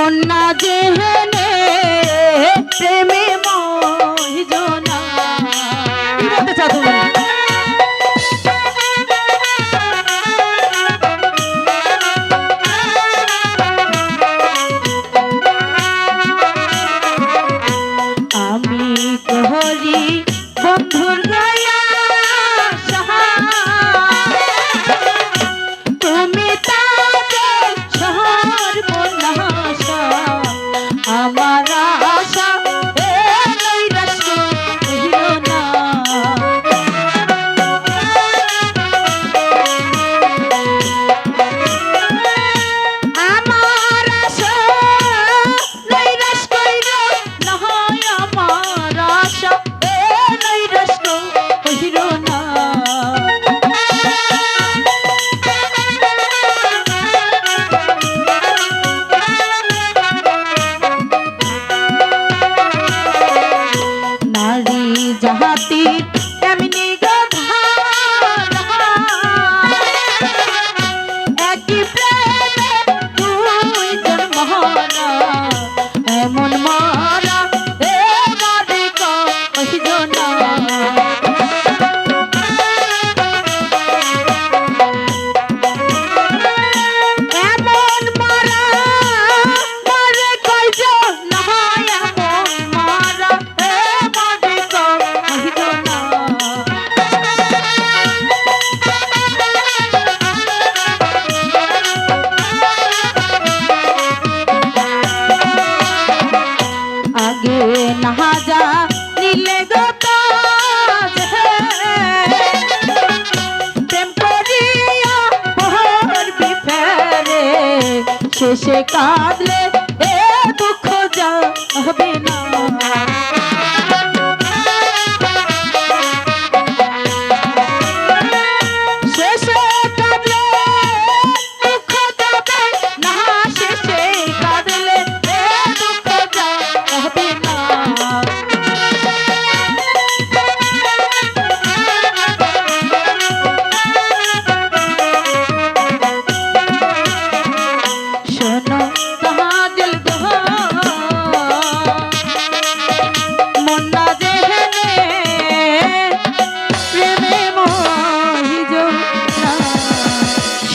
মন্না জেহনে প্রেমে মাটি কেমনি শেষে কাঁদলে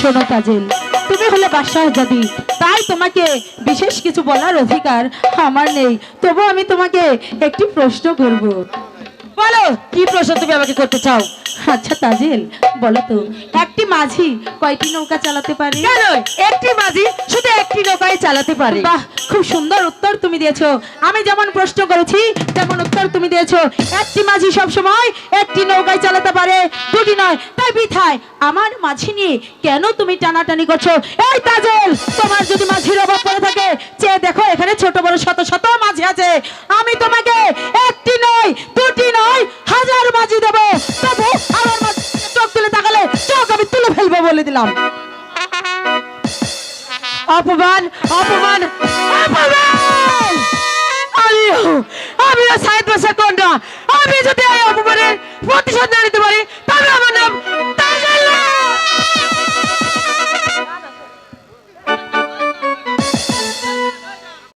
শোনো কাজেল তুমি হলে বাদশাহ যাবি তাই তোমাকে বিশেষ কিছু বলার অধিকার আমার নেই। তবু আমি তোমাকে একটি প্রশ্ন করব। বলো, কি প্রশ্ন তুমি আমাকে করতে চাও? আচ্ছা তাজেল বলো তো একটি মাঝি কয়টি নৌকা চালাতে পারে? কেন একটি মাঝি শুধু একটি নৌকায় চালাতে পারে। বাহ খুব সুন্দর উত্তর তুমি দিয়েছ। আমি যেমন প্রশ্ন করেছি তেমন উত্তর তুমি দিয়েছ। একটি মাঝি সব সময় একটি নৌকায় চালাতে পারে দুটি নয় তাই বিথায়। আমার মাঝি নিয়ে কেন তুমি টানাটানি করছ? এই তাজেল তোমার অপমান অপমান অপমান